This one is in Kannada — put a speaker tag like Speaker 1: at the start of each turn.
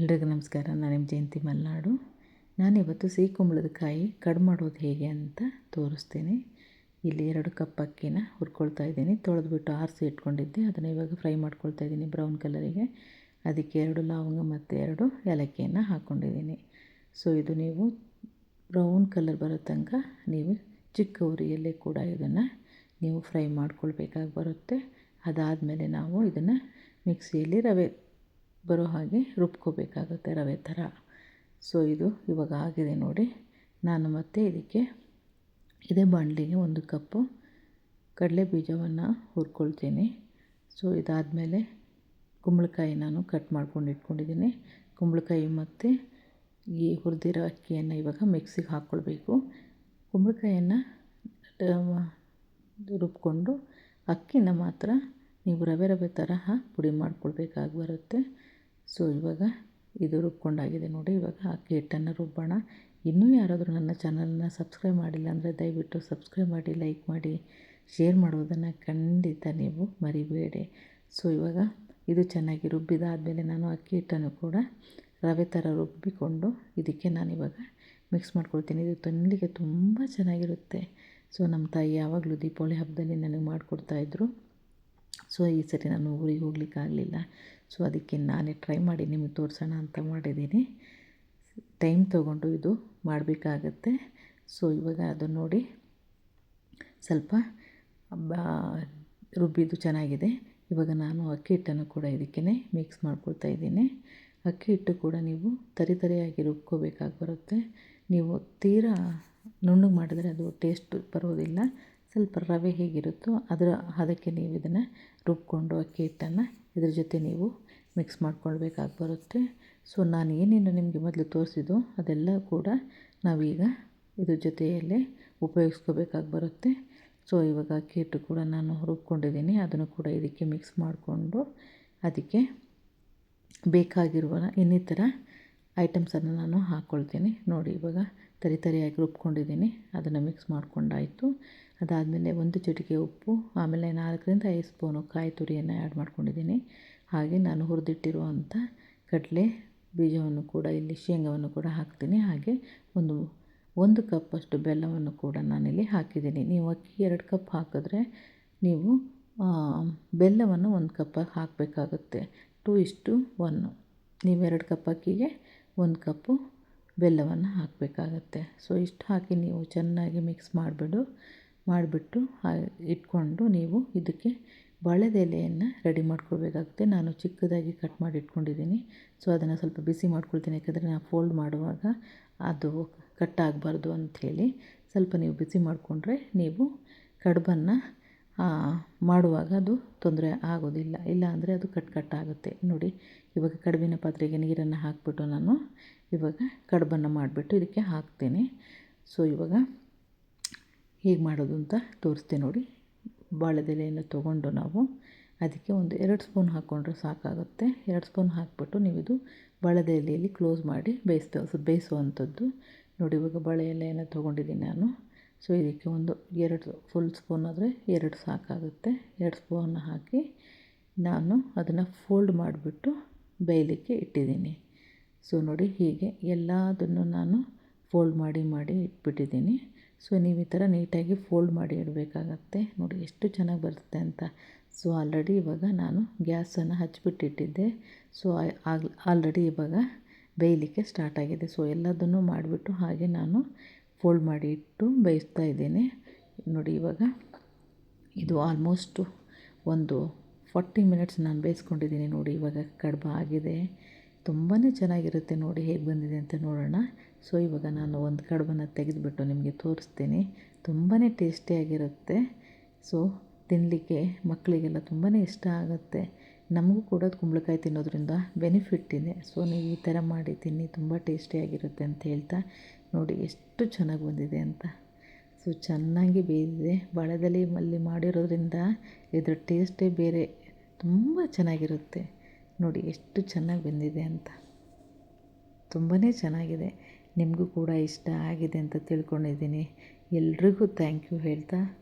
Speaker 1: ಎಲ್ರಿಗೂ ನಮಸ್ಕಾರ. ನಾನು ನಿಮ್ಮ ಜಯಂತಿ ಮಲೆನಾಡು. ನಾನಿವತ್ತು ಸಿಹಿ ಕುಂಬಳದ ಕಾಯಿ ಕಡು ಮಾಡೋದು ಹೇಗೆ ಅಂತ ತೋರಿಸ್ತೀನಿ. ಇಲ್ಲಿ ಎರಡು ಕಪ್ ಅಕ್ಕಿನ ಹುರ್ಕೊಳ್ತಾ ಇದ್ದೀನಿ. ತೊಳೆದ್ಬಿಟ್ಟು ಆರಿಸಿ ಇಟ್ಕೊಂಡಿದ್ದೆ. ಅದನ್ನು ಇವಾಗ ಫ್ರೈ ಮಾಡ್ಕೊಳ್ತಾ ಇದ್ದೀನಿ ಬ್ರೌನ್ ಕಲರಿಗೆ. ಅದಕ್ಕೆ ಎರಡು ಲವಂಗ ಮತ್ತು ಎರಡು ಏಲಕ್ಕಿಯನ್ನು ಹಾಕ್ಕೊಂಡಿದ್ದೀನಿ ಸೊ, ಇದು ನೀವು ಬ್ರೌನ್ ಕಲರ್ ಬರೋ ತನಕ ನೀವು ಚಿಕ್ಕ ಉರಿಯಲ್ಲೇ ಕೂಡ ಇದನ್ನು ನೀವು ಫ್ರೈ ಮಾಡ್ಕೊಳ್ಬೇಕಾಗಿ ಬರುತ್ತೆ. ಅದಾದಮೇಲೆ ನಾವು ಇದನ್ನು ಮಿಕ್ಸಿಯಲ್ಲಿ ರವೆ ಬರೋ ಹಾಗೆ ರುಬ್ಕೋಬೇಕಾಗುತ್ತೆ ರವೆ ಥರ. ಸೊ ಇದು ಇವಾಗ ಆಗಿದೆ ನೋಡಿ. ನಾನು ಮತ್ತೆ ಇದಕ್ಕೆ, ಇದೇ ಬಾಣಲಿಗೆ ಒಂದು ಕಪ್ಪು ಕಡಲೆ ಬೀಜವನ್ನು ಹುರ್ಕೊಳ್ತೀನಿ. ಸೊ ಇದಾದಮೇಲೆ ಕುಂಬಳಕಾಯಿ ನಾನು ಕಟ್ ಮಾಡ್ಕೊಂಡು ಇಟ್ಕೊಂಡಿದ್ದೀನಿ. ಕುಂಬಳಕಾಯಿ ಮತ್ತು ಈ ಹುರಿದಿರೋ ಅಕ್ಕಿಯನ್ನು ಇವಾಗ ಮಿಕ್ಸಿಗೆ ಹಾಕ್ಕೊಳ್ಬೇಕು. ಕುಂಬಳಕಾಯಿಯನ್ನು ರುಬ್ಕೊಂಡು ಅಕ್ಕಿನ ಮಾತ್ರ ನೀವು ರವೆ ರವೆ ತರಹ ಪುಡಿ ಮಾಡ್ಕೊಳ್ಬೇಕಾಗಿ ಬರುತ್ತೆ. ಸೊ ಇವಾಗ ಇದು ರುಬ್ಕೊಂಡಾಗಿದೆ ನೋಡಿ. ಇವಾಗ ಅಕ್ಕಿ ಹಿಟ್ಟನ್ನು ರುಬ್ಬೋಣ. ಇನ್ನೂ ಯಾರಾದರೂ ನನ್ನ ಚಾನಲನ್ನ ಸಬ್ಸ್ಕ್ರೈಬ್ ಮಾಡಿಲ್ಲ ಅಂದರೆ ದಯವಿಟ್ಟು ಸಬ್ಸ್ಕ್ರೈಬ್ ಮಾಡಿ, ಲೈಕ್ ಮಾಡಿ, ಶೇರ್ ಮಾಡೋದನ್ನು ಖಂಡಿತ ನೀವು ಮರಿಬೇಡಿ. ಸೊ ಇವಾಗ ಇದು ಚೆನ್ನಾಗಿ ರುಬ್ಬಿದಾದಮೇಲೆ ನಾನು ಅಕ್ಕಿ ಹಿಟ್ಟನ್ನು ಕೂಡ ರವೆ ಥರ ರುಬ್ಬಿಕೊಂಡು ಇದಕ್ಕೆ ನಾನಿವಾಗ ಮಿಕ್ಸ್ ಮಾಡ್ಕೊಳ್ತೀನಿ. ಇದು ತಿನ್ನಲಿಕ್ಕೆ ತುಂಬ ಚೆನ್ನಾಗಿರುತ್ತೆ. ಸೊ ನಮ್ಮ ತಾಯಿ ಯಾವಾಗಲೂ ದೀಪಾವಳಿ ಹಬ್ಬದಲ್ಲಿ ನನಗೆ ಮಾಡಿಕೊಡ್ತಾಯಿದ್ರು ಸೊ ಈ ಸರಿ ನಾನು ಊರಿಗೆ ಹೋಗ್ಲಿಕ್ಕಾಗಲಿಲ್ಲ ಸೊ, ಅದಕ್ಕೆ ನಾನೇ ಟ್ರೈ ಮಾಡಿ ನಿಮಗೆ ತೋರಿಸೋಣ ಅಂತ ಮಾಡಿದ್ದೀನಿ. ಟೈಮ್ ತೊಗೊಂಡು ಇದು ಮಾಡಬೇಕಾಗತ್ತೆ. ಸೊ, ಇವಾಗ ಅದು ನೋಡಿ ಸ್ವಲ್ಪ ರುಬ್ಬಿದ್ದು ಚೆನ್ನಾಗಿದೆ. ಇವಾಗ ನಾನು ಅಕ್ಕಿ ಹಿಟ್ಟನ್ನು ಕೂಡ ಇದಕ್ಕೇ ಮಿಕ್ಸ್ ಮಾಡ್ಕೊಳ್ತಾ ಇದ್ದೀನಿ. ಅಕ್ಕಿ ಹಿಟ್ಟು ಕೂಡ ನೀವು ತರಿ ತರಿಯಾಗಿ ರುಬ್ಕೋಬೇಕಾಗಿ ಬರುತ್ತೆ. ನೀವು ತೀರಾ ನುಣ್ಣಗೆ ಮಾಡಿದರೆ ಅದು ಟೇಸ್ಟ್ ಬರೋದಿಲ್ಲ ಸ್ವಲ್ಪ ರವೆ ಹೇಗಿರುತ್ತೋ ಅದರ ಅದಕ್ಕೆ ನೀವು ಇದನ್ನು ರುಬ್ಕೊಂಡು ಅಕ್ಕಿ ಹಿಟ್ಟನ್ನು ಇದ್ರ ಜೊತೆ ನೀವು ಮಿಕ್ಸ್ ಮಾಡ್ಕೊಳ್ಬೇಕಾಗಿ ಬರುತ್ತೆ. ಸೊ, ನಾನು ಏನೇನು ನಿಮಗೆ ಮೊದಲು ತೋರಿಸಿದ್ದು ಅದೆಲ್ಲ ಕೂಡ ನಾವೀಗ ಇದ್ರ ಜೊತೆಯಲ್ಲೇ ಉಪಯೋಗಿಸ್ಕೋಬೇಕಾಗಿ ಬರುತ್ತೆ. ಸೊ, ಇವಾಗ ಅಕ್ಕಿ ಹಿಟ್ಟು ಕೂಡ ನಾನು ರುಬ್ಕೊಂಡಿದ್ದೀನಿ. ಅದನ್ನು ಕೂಡ ಇದಕ್ಕೆ ಮಿಕ್ಸ್ ಮಾಡಿಕೊಂಡು ಅದಕ್ಕೆ ಬೇಕಾಗಿರುವ ಇನ್ನಿತರ ಐಟಮ್ಸನ್ನು ನಾನು ಹಾಕ್ಕೊಳ್ತೀನಿ ನೋಡಿ, ಇವಾಗ ತರಿ ತರಿಯಾಗಿ ರುಬ್ಕೊಂಡಿದ್ದೀನಿ. ಅದನ್ನು ಮಿಕ್ಸ್ ಮಾಡಿಕೊಂಡಾಯಿತು. ಅದಾದಮೇಲೆ ಒಂದು ಚಿಟಿಕೆ ಉಪ್ಪು, ಆಮೇಲೆ ನಾಲ್ಕರಿಂದ ಐದು ಸ್ಪೂನು ಕಾಯಿ ತುರಿಯನ್ನು ಆ್ಯಡ್ ಮಾಡ್ಕೊಂಡಿದ್ದೀನಿ. ಹಾಗೆ ನಾನು ಹುರಿದಿಟ್ಟಿರುವಂಥ ಕಡಲೆ ಬೀಜವನ್ನು ಕೂಡ, ಇಲ್ಲಿ ಶೇಂಗವನ್ನು ಕೂಡ ಹಾಕ್ತೀನಿ. ಹಾಗೆ ಒಂದು ಒಂದು ಕಪ್ಪಷ್ಟು ಬೆಲ್ಲವನ್ನು ಕೂಡ ನಾನಿಲ್ಲಿ ಹಾಕಿದ್ದೀನಿ. ನೀವು ಅಕ್ಕಿ ಎರಡು ಕಪ್ ಹಾಕಿದ್ರೆ ನೀವು ಬೆಲ್ಲವನ್ನು ಒಂದು ಕಪ್ಪಾಗಿ ಹಾಕಬೇಕಾಗುತ್ತೆ. ಟು ಇಷ್ಟು ಒನ್ನು ನೀವು ಎರಡು ಕಪ್ ಅಕ್ಕಿಗೆ ಒಂದು ಕಪ್ಪು ಬೆಲ್ಲವನ್ನು ಹಾಕಬೇಕಾಗತ್ತೆ. ಸೊ ಇಷ್ಟು ಹಾಕಿ ನೀವು ಚೆನ್ನಾಗಿ ಮಿಕ್ಸ್ ಮಾಡಿಬಿಡು, ಮಾಡಿಬಿಟ್ಟು ಇಟ್ಕೊಂಡು ನೀವು ಇದಕ್ಕೆ ಬಾಳೆದೆಲೆಯನ್ನು ರೆಡಿ ಮಾಡ್ಕೊಳ್ಬೇಕಾಗುತ್ತೆ. ನಾನು ಚಿಕ್ಕದಾಗಿ ಕಟ್ ಮಾಡಿ ಇಟ್ಕೊಂಡಿದ್ದೀನಿ. ಸೊ ಅದನ್ನು ಸ್ವಲ್ಪ ಬಿಸಿ ಮಾಡ್ಕೊಳ್ತೀನಿ. ಯಾಕಂದರೆ ನಾನು ಫೋಲ್ಡ್ ಮಾಡುವಾಗ ಅದು ಕಟ್ ಆಗಬಾರ್ದು ಅಂಥೇಳಿ. ಸ್ವಲ್ಪ ನೀವು ಬಿಸಿ ಮಾಡಿಕೊಂಡ್ರೆ ನೀವು ಕಡುಬನ್ನು ಮಾಡುವಾಗ ಅದು ತೊಂದರೆ ಆಗೋದಿಲ್ಲ. ಇಲ್ಲ ಅಂದರೆ ಅದು ಕಟ್ ಕಟ್ ಆಗುತ್ತೆ. ನೋಡಿ, ಇವಾಗ ಕಡುಬಿನ ಪಾತ್ರೆಗೆ ನೀರನ್ನು ಹಾಕಿಬಿಟ್ಟು ನಾನು ಇವಾಗ ಕಡುಬನ್ನು ಮಾಡಿಬಿಟ್ಟು ಇದಕ್ಕೆ ಹಾಕ್ತೇನೆ. ಸೊ ಇವಾಗ ಹೇಗೆ ಮಾಡೋದು ಅಂತ ತೋರಿಸ್ತೀನಿ ನೋಡಿ. ಬಾಳೆದೆಲೆಯನ್ನು ತೊಗೊಂಡು ನಾವು ಅದಕ್ಕೆ ಒಂದು ಎರಡು ಸ್ಪೂನ್ ಹಾಕ್ಕೊಂಡ್ರೆ ಸಾಕಾಗುತ್ತೆ. ಎರಡು ಸ್ಪೂನ್ ಹಾಕಿಬಿಟ್ಟು ನೀವು ಇದು ಬಾಳೆದೆಲೆಯಲ್ಲಿ ಕ್ಲೋಸ್ ಮಾಡಿ ಬೇಯಿಸ್ತಾ, ಬೇಯಿಸುವಂಥದ್ದು. ನೋಡಿ, ಇವಾಗ ಬಾಳೆ ಎಲೆಯನ್ನು ತೊಗೊಂಡಿದ್ದೀನಿ ನಾನು. ಸೊ ಇದಕ್ಕೆ ಒಂದು ಎರಡು ಫುಲ್ ಸ್ಪೂನ್ ಆದರೆ ಎರಡು ಸಾಕಾಗುತ್ತೆ. ಎರಡು ಸ್ಪೂನ್ ಹಾಕಿ ನಾನು ಅದನ್ನು ಫೋಲ್ಡ್ ಮಾಡಿಬಿಟ್ಟು ಬೇಯಲಿಕ್ಕೆ ಇಟ್ಟಿದ್ದೀನಿ. ಸೊ ನೋಡಿ ಹೀಗೆ ಎಲ್ಲದನ್ನು ನಾನು ಫೋಲ್ಡ್ ಮಾಡಿ ಮಾಡಿ ಇಟ್ಬಿಟ್ಟಿದ್ದೀನಿ. ಸೊ ನೀವು ಈ ಥರ ನೀಟಾಗಿ ಫೋಲ್ಡ್ ಮಾಡಿ ಇಡಬೇಕಾಗತ್ತೆ. ನೋಡಿ ಎಷ್ಟು ಚೆನ್ನಾಗಿ ಬರುತ್ತೆ ಅಂತ. ಸೊ ಆಲ್ರೆಡಿ ಇವಾಗ ನಾನು ಗ್ಯಾಸನ್ನು ಹಚ್ಚಿಬಿಟ್ಟಿಟ್ಟಿದ್ದೆ ಸೊ ಆಲ್ರೆಡಿ ಇವಾಗ ಬೇಯಲಿಕ್ಕೆ ಸ್ಟಾರ್ಟ್ ಆಗಿದೆ. ಸೊ ಎಲ್ಲದನ್ನು ಮಾಡಿಬಿಟ್ಟು ಹಾಗೆ ನಾನು ಫೋಲ್ಡ್ ಮಾಡಿ ಇಟ್ಟು ಬೇಯಿಸ್ತಾ ಇದ್ದೇನೆ. ನೋಡಿ ಇವಾಗ ಇದು ಆಲ್ಮೋಸ್ಟು ಒಂದು ಫಾರ್ಟಿ ಮಿನಿಟ್ಸ್ ನಾನು ಬೇಯಿಸ್ಕೊಂಡಿದ್ದೀನಿ. ನೋಡಿ ಇವಾಗ ಕಡುಬು ಆಗಿದೆ. ತುಂಬಾ ಚೆನ್ನಾಗಿರುತ್ತೆ ನೋಡಿ ಹೇಗೆ ಬಂದಿದೆ ಅಂತ ನೋಡೋಣ. ಸೊ ಇವಾಗ ನಾನು ಒಂದು ಕಡುಬನ್ನು ತೆಗೆದುಬಿಟ್ಟು ನಿಮಗೆ ತೋರಿಸ್ತೀನಿ. ತುಂಬಾ ಟೇಸ್ಟಿಯಾಗಿರುತ್ತೆ ಸೊ ತಿನ್ನಲಿಕ್ಕೆ ಮಕ್ಕಳಿಗೆಲ್ಲ ತುಂಬಾ ಇಷ್ಟ ಆಗುತ್ತೆ. ನಮಗೂ ಕೂಡ ಕುಂಬಳಕಾಯಿ ತಿನ್ನೋದ್ರಿಂದ ಬೆನಿಫಿಟ್ ಇದೆ. ಸೊ ನೀವು ಈ ಥರ ಮಾಡಿ ತಿನ್ನಿ, ತುಂಬ ಟೇಸ್ಟಿಯಾಗಿರುತ್ತೆ ಅಂತ ಹೇಳ್ತಾ ನೋಡಿ ಎಷ್ಟು ಚೆನ್ನಾಗಿ ಬಂದಿದೆ ಅಂತ. ಸೊ, ಚೆನ್ನಾಗಿ ಬೇಯಿಸಿದೆ ಬಾಳೆದಲ್ಲಿ ಮಲ್ಲಿ ಮಾಡಿರೋದ್ರಿಂದ ಇದ್ರ ಟೇಸ್ಟೇ ಬೇರೆ. ತುಂಬ ಚೆನ್ನಾಗಿರುತ್ತೆ. ನೋಡಿ ಎಷ್ಟು ಚೆನ್ನಾಗಿ ಬಂದಿದೆ ಅಂತ. ತುಂಬಾ ಚೆನ್ನಾಗಿದೆ. ನಿಮಗೂ ಕೂಡ ಇಷ್ಟ ಆಗಿದೆ ಅಂತ ತಿಳ್ಕೊಂಡಿದ್ದೀನಿ. ಎಲ್ರಿಗೂ ಥ್ಯಾಂಕ್ ಯು ಹೇಳ್ತಾ